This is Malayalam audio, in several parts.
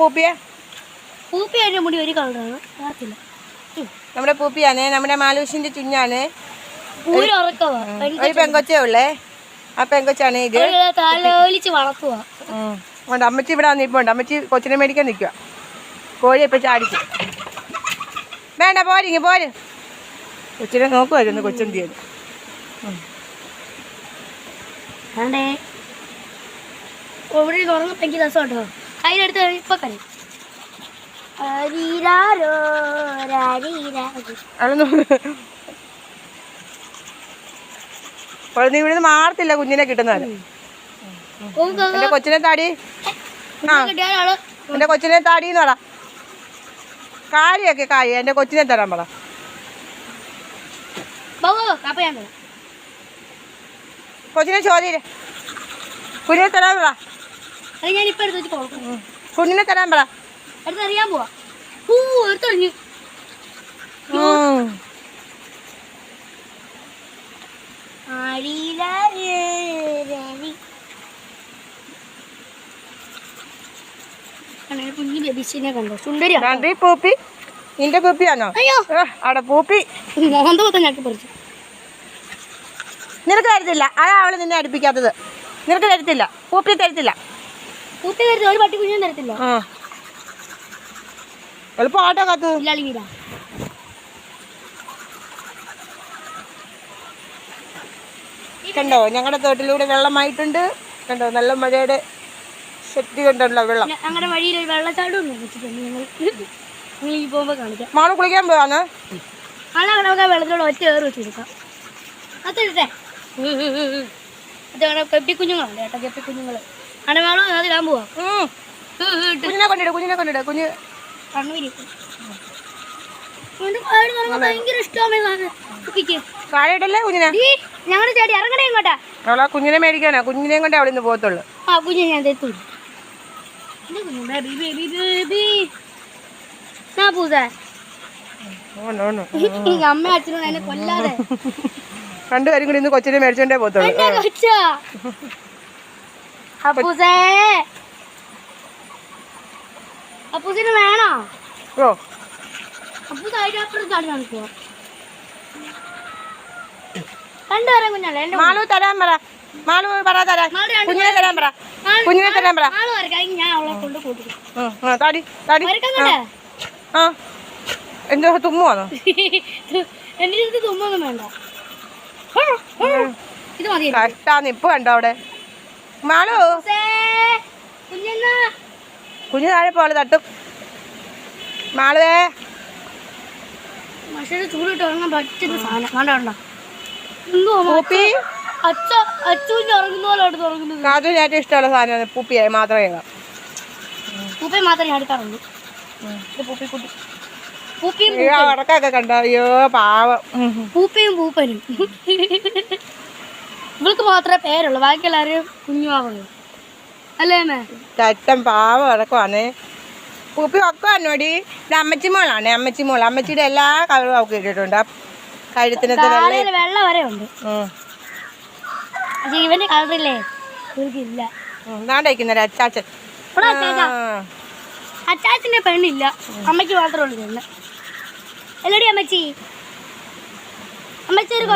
പൂപ്പിയെ. പൂപ്പി മുടി ഒരു കളറാണ് അറിയത്തില്ല. നമ്മുടെ പൂപ്പിയാണേ നമ്മുടെ മാലൂഷിന്റെ ചുഞ്ഞാണ്. ഒരു പെങ്കൊച്ചേ ഉള്ളേ. ആ പെങ്കൊച്ചാണ് ഇത്. ഉണ്ട് അമ്മച്ചി ഇവിടെ നിൽപ്പുണ്ട് അമ്മച്ചി കൊച്ചിനെ മേടിക്കാൻ നിൽക്കുക കോഴി ഇപ്പം ചാടിച്ചു. വേണ്ട പോരിങ്ങി പോര്. കൊച്ചിനെ നോക്കുമായിരുന്നു കൊച്ചെന്തിയത് ആണ്ടേ ഇവിടെ തുറന്നപ്പോ എനിക്ക് രസം കേട്ടോ അതിനടുത്ത് ഇപ്പൊ കളി ഇവിടുന്ന് മാറത്തില്ല കുഞ്ഞിനെ കിട്ടുന്നത്. കൊച്ചിനെ താടി. ആ. ആൾ കൊച്ചിനെ താടി എന്ന് പറ. കാരിയൊക്കെ കാരി എന്റെ കൊച്ചിനെ തരാൻ പറ. കൊച്ചിനെ ചോദ്യം കുഞ്ഞിനെ തരാൻ പറ. അത് ഞാൻ ഇപ്പൊ എടുത്ത് വെച്ച് കൊടുക്കും. കുഞ്ഞിനെ തരാൻ പറ. എടുത്തറിയാൻ പോവാ. പൂ. കുഞ്ഞു കണ്ടോ? സുന്ദരി പൂപ്പി. നിന്റെ പൂപ്പിയാണോ? അയ്യോ. ഏ, അവിടെ പൂപ്പി. മോഹന്ത മൊത്തം ഞെക്കി പറിച്ചു? നിനക്ക് തരത്തില്ല. അതാ അവൾ നിന്നെ അടുപ്പിക്കാത്തത്. നിനക്ക് തരത്തില്ല. പൂപ്പി തരത്തില്ല. ഒരു പട്ടി കുഞ്ഞും തരത്തില്ല. ആ. എളുപ്പം ആട്ടോ കാത്തു. ഇല്ലാളി കണ്ടോ ഞങ്ങളുടെ തോട്ടിലൂടെ വെള്ളമായിട്ടുണ്ട്. കണ്ടോ നല്ല മഴയുടെ ശക്തി കണ്ടോ വെള്ളം. ഞങ്ങളുടെ വഴിയിൽ ഒരു വെള്ളച്ചാട്ടം വെച്ചിട്ടുണ്ട് ഞങ്ങൾ. കാണിക്കാം. മാൾ കുളിക്കാൻ പോവാന്ന്? അങ്ങനെ നമുക്ക് ഒറ്റ ഏറ് വെച്ച് കൊടുക്കാം. അതെടുത്തേ അതങ്ങനെ കെപ്പി കുഞ്ഞുങ്ങളുണ്ട് കേട്ടോ കുഞ്ഞുങ്ങൾ അവിടെ വേണം പോവാ. ഉം. കുഞ്ഞിനെ കൊണ്ടിട കുഞ്ഞിനെ കൊണ്ടിട കുഞ്ഞ്. കുഞ്ഞിനെ? ഞങ്ങളുടെ ചേട്ടി ഇറങ്ങണേ ഇങ്ങോട്ടാ. അവളാ കുഞ്ഞിനെ മേടിക്കാനാ. കുഞ്ഞിനെയും കൊണ്ട് അവിടെ നിന്ന് പോകത്തുള്ളൂ. ആ കുഞ്ഞിനെ ഞാൻ അമ്മ അച്ഛനോട് എന്നെ കൊല്ലാതെ. രണ്ടുപേരും കൂടി ഇന്ന് കൊച്ചിനെ മേടിച്ചോണ്ടേ പോകത്തുള്ളൂ. അപ്പൂസേ. അപ്പൂസിന് വേണോ? ഓ. അപ്പൂസ് അതിന്റെ അപ്പുറത്ത് ചാടി കാണിക്കുവോ രണ്ടുപേരും കുഞ്ഞല്ലേ എന്റെ മാളു തരാൻ പറ. മാളു പറ തരാൻ മാളു രണ്ട് കുഞ്ഞിനെ തരാൻ പറ. കുഞ്ഞിനെ തരാൻ പറ. ആൾ വരക്കാണെങ്കിൽ ഞാൻ അവളെ കൊണ്ട് കൂട്ടിക്കും. ഉം, ആ, താടി താടി ആ. എന്തോ തുമ്മുവാണോ എന്റെ അടുത്ത് തുമ്മൊന്നും വേണ്ട. ഇത് മതി നിപ്പ് കണ്ടോ അവിടെ? മാളു. കുഞ്ഞു താഴെ പോലെ തട്ടും. മാളുവേ. മഷയുടെ ചൂടിട്ട് ഉറങ്ങാൻ പറ്റുന്ന സാധനം. കണ്ടോ പൂപ്പി? ഏറ്റവും ഇഷ്ടമുള്ള സാധനമാണ് പൂപ്പിയായി മാത്രമേ പൂപ്പയെ മാത്രമേ അടുക്കാറുള്ളൂ പൂപ്പിക്കുട്ടി പൂപ്പിയും അടക്കൊക്കെ കണ്ടോ? അയ്യോ പാവം. പൂപ്പയും പൂപ്പനും. ഇവൾക്ക് മാത്രമേ പേരുള്ളൂ ബാക്കി എല്ലാവരും കുഞ്ഞുമാവുള്ളൂ അല്ലേ അമ്മേ? പാവ കിടക്കുവാണ്. പൂപ്പി ഒക്കെ വന്നോടി ഇത് അമ്മച്ചി മോളാണ് അമ്മച്ചി മോൾ അമ്മച്ചിയുടെ എല്ലാ കളറും അവൾക്ക് ഇട്ടിട്ടുണ്ട് കഴുത്തിനത്തെ വെള്ള വെള്ള വരെ ഉണ്ട്. പക്ഷെ ഇവന്റെ കളറില്ലേ? ഇവർക്കില്ല ഉം, ദാണ്ടിരിക്കുന്നൊരു അച്ചാച്ചൻ. അച്ചാച്ചന്റെ പെണ്ണില്ല. അമ്മയ്ക്ക് മാത്രമേ ഉള്ളൂ പെണ്ണ്. അല്ലടി അമ്മച്ചി. അമ്മച്ചി ഒരു.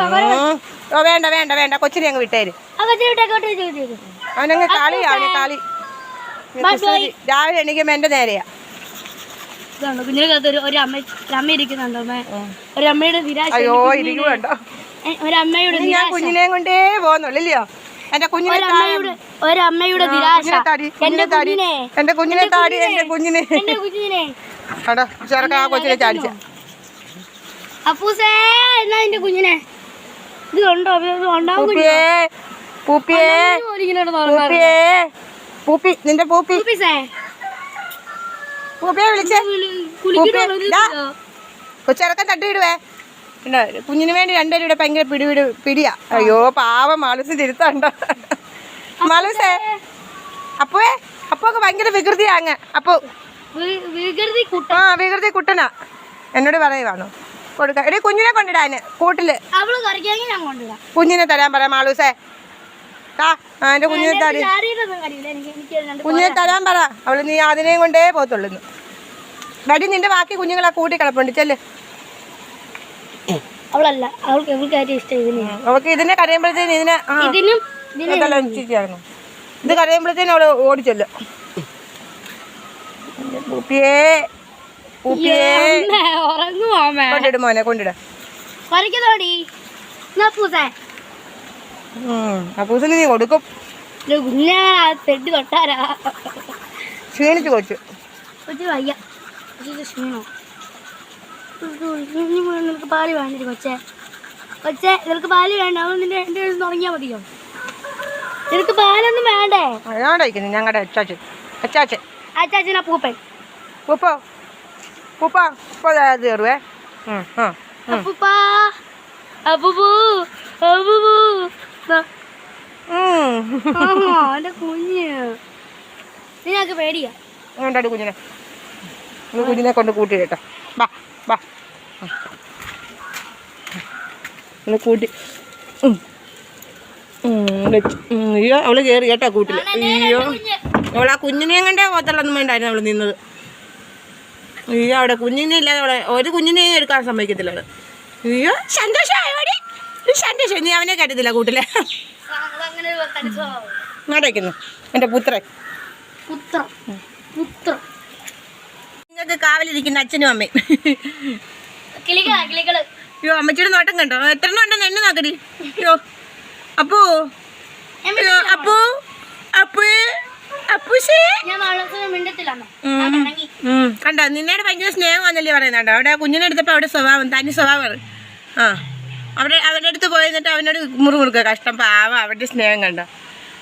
ഓ വേണ്ട വേണ്ട വേണ്ട. കൊച്ചിനെ അങ്ങ് വിട്ടേര്. അവനങ്ങ് കളി. അവന് കളി. രാവിലെ എണീക്കുമ്പോ എന്റെ നേരെയാ. കുഞ്ഞിനകത്ത് ഒരു അമ്മ അമ്മ ഇരിക്കുന്നുണ്ടോ ഒരു അമ്മയുടെ നിരാശ അയ്യോ ഒരു അമ്മയുടെ ഞാൻ കുഞ്ഞിനെ കൊണ്ടേ പോകുന്നുള്ളൂ ഇല്ലയോ? എന്റെ കുഞ്ഞിനെ ഒരമ്മയുടെ നിരാശ. എന്റെ കുഞ്ഞിനെ താടി. കുഞ്ഞിനെ. എന്റെ കുഞ്ഞിനെ താടി എന്റെ കുഞ്ഞിനെ. എന്റെ കുഞ്ഞിനെ. ആ കൊച്ചിനെ ചാടിച്ച. അപ്പൂസേ എന്നാ എന്റെ കുഞ്ഞിനെ? ഇത് ഉണ്ടോ പൂപ്പിയേ പൂപ്പിയേ പൂപ്പിയേ പൂപ്പി നിന്റെ പൂപ്പി. പൂപ്പിയെ വിളിച്ചേ. കൊച്ചിറക്കം തട്ടിയിടുവേ. കുഞ്ഞിന് വേണ്ടി രണ്ടുപേരും ഇവിടെ ഭയങ്കര പിടി പിടി പിടിയാ. അയ്യോ പാവം മാലൂസ് തിരുത്തണ്ട? മാലൂസേ അപ്പോ അപ്പൊ ഭയങ്കര വികൃതിയാ അങ്ങ്. അപ്പൊ വികൃതി ആ വികൃതി കുട്ടനാ. എന്നോട് പറയുവാണോ. കൊടുക്ക. എടി കുഞ്ഞിനെ കൊണ്ടിടാന് കൂട്ടിൽ. കുഞ്ഞിനെ തരാൻ പറയാം മാളൂസേ. കാ ആ കുഞ്ഞിനെ തടി കുഞ്ഞിനെ തരാൻ പറ. അവൾ നീ അതിനെയും കൊണ്ടേ പോത്തുള്ളൂ. വടി നിന്റെ ബാക്കി കുഞ്ഞുങ്ങളെ കൂട്ടി കിടപ്പുണ്ട്. ചെല്ല്. അവളല്ല അവൾക്ക് ഇഷ്ടം അവൾക്ക് ഇതിനെ കരയുമ്പോഴത്തേന് ഇതിനെ ഇത് കരയുമ്പോഴത്തേനും അവൾ ഓടിച്ചല്ലോ പൂപ്പിയേ പൂപ്പിയേ അമ്മേ, ഉറങ്ങുവാ അമ്മേ. കൊണ്ടിട് മോനെ കൊണ്ടിട. അപ്പൂസിന് നീ കൊടുക്കും. ക്ഷീണിച്ചു കൊച്ചു. നിനക്ക് പാൽ കൊച്ചേ. കൊച്ചേ നിനക്ക് പാൽ വേണ്ട. അവൻ നിന്റെ എന്റെ അടുത്ത് തുടങ്ങിയാൽ മതിയോ? നിനക്ക് പാലൊന്നും വേണ്ടേ? ഞാണ്ടായിരിക്കുന്നു ഞങ്ങളുടെ അച്ചാച്ചൻ. അച്ചാച്ചൻ. അച്ചാച്ചൻ പൂപ്പൻ. ഉപ്പോ ഉപ്പ ഉപ്പ കയറുവേ. കുഞ്ഞ്. പേടിയാ? വേണ്ടാടി കുഞ്ഞിനെ. നീ കുഞ്ഞിനെ കൊണ്ട് കൂട്ടി കേട്ടോ. ബാ ബാ കൂട്ടി അയ്യോ അവൾ കയറി കേട്ടോ കൂട്ടിൽ. അയ്യോ. അവളാ കുഞ്ഞിനെയും കണ്ടേ പോത്തള്ളൊന്നും വേണ്ടായിരുന്നു അവൾ നിന്നത്. അയ്യോ അവിടെ കുഞ്ഞിനെ ഇല്ലാതെ അവിടെ ഒരു കുഞ്ഞിനെയും എടുക്കാൻ സമ്മതിക്കത്തില്ല. അവൾ അയ്യോ സന്തോഷമായി സന്തോഷം. നീ അവനെ കരുതില്ല കൂട്ടിലെ. ഇങ്ങോട്ടേക്കുന്നു എന്റെ പുത്രൻ. പുത്രം. പുത്രം. നിങ്ങൾക്ക് കാവലിരിക്കുന്ന അച്ഛനും അമ്മയും. അയ്യോ അമ്മച്ചിയുടെ നോട്ടം കണ്ടോ? എത്ര ഉണ്ടെന്ന് എന്നെ നോക്കടി. അയ്യോ അപ്പൂ? അപ്പോ അപ്പൂ? അപ്പൂ? അപ്പൂശേ? ഞാൻ മിണ്ടത്തിലാണ്. കണ്ടോ? നിന്നോട് ഭയങ്കര സ്നേഹമാണെന്നല്ലേ പറയുന്നുണ്ടോ അവിടെ കുഞ്ഞിനെ എടുത്തപ്പോൾ അവിടെ സ്വഭാവം തനി സ്വഭാവം. ആ. അവിടെ അവരുടെ അടുത്ത് പോയി എന്നിട്ട് അവനോട് മുറുമുറുക്കുക കഷ്ടം പാവം അവരുടെ സ്നേഹം കണ്ടോ.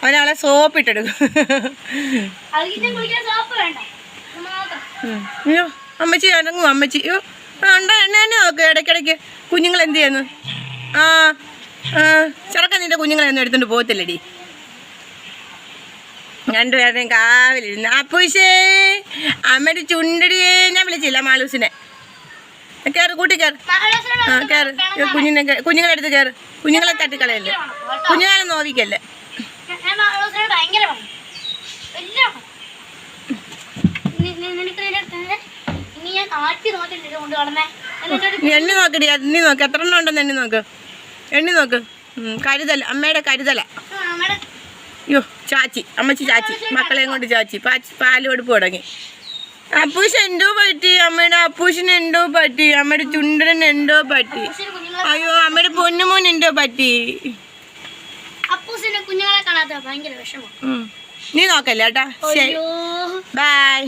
അവൻ അവളെ കുളിക്കാൻ സോപ്പ് ഇട്ടെടുക്കും. അയ്യോ അമ്മച്ചി ഇറങ്ങും അമ്മച്ചി. അയ്യോ ആ ഉണ്ടോ? എണ്ണ തന്നെ നോക്ക് ഇടയ്ക്കിടയ്ക്ക്. കുഞ്ഞുങ്ങൾ എന്ത് ചെയ്യുന്നു? ആ ആ. ചെറുക്കൻ നിന്റെ കുഞ്ഞുങ്ങളെ ഒന്നും എടുത്തോണ്ട് പോകത്തില്ലടി. രണ്ടുപേരുടെയും കാവിലിരുന്ന്. അപ്പൂശേ അമ്മയുടെ ചുണ്ടടിയേ ഞാൻ വിളിച്ചില്ല മാലൂസിനെ. കയറ് കൂട്ടി കയറ് ആ കയറ് കുഞ്ഞിനെ കുഞ്ഞുങ്ങളെ അടുത്ത് കയറ് കുഞ്ഞുങ്ങളെ തട്ടിക്കളയല്ലേ. കുഞ്ഞുങ്ങളെ നോവിക്കല്ലേ. എണ്ണി നോക്കടി എണ്ണി നോക്ക്. എത്ര എണ്ണം ഉണ്ടെന്ന് എണ്ണി നോക്ക്. എണ്ണി നോക്ക്. കരുതല അമ്മയുടെ കരുതല. അയ്യോ. ചാച്ചി അമ്മച്ചി ചാച്ചി മക്കളെയും കൊണ്ട് ചാച്ചി പാച്ചി പാൽ കൊടുപ്പ് തുടങ്ങി അപ്പൂസ് എന്തോ പറ്റി? അമ്മയുടെ അപ്പൂസിന് എന്തോ പറ്റി? അമ്മയുടെ ചുണ്ടന് എന്തോ പറ്റി? അയ്യോ അമ്മയുടെ പൊന്നുമോൻ എന്തോ പറ്റി? നീ നോക്കല്ലേ കേട്ടാ? ബൈ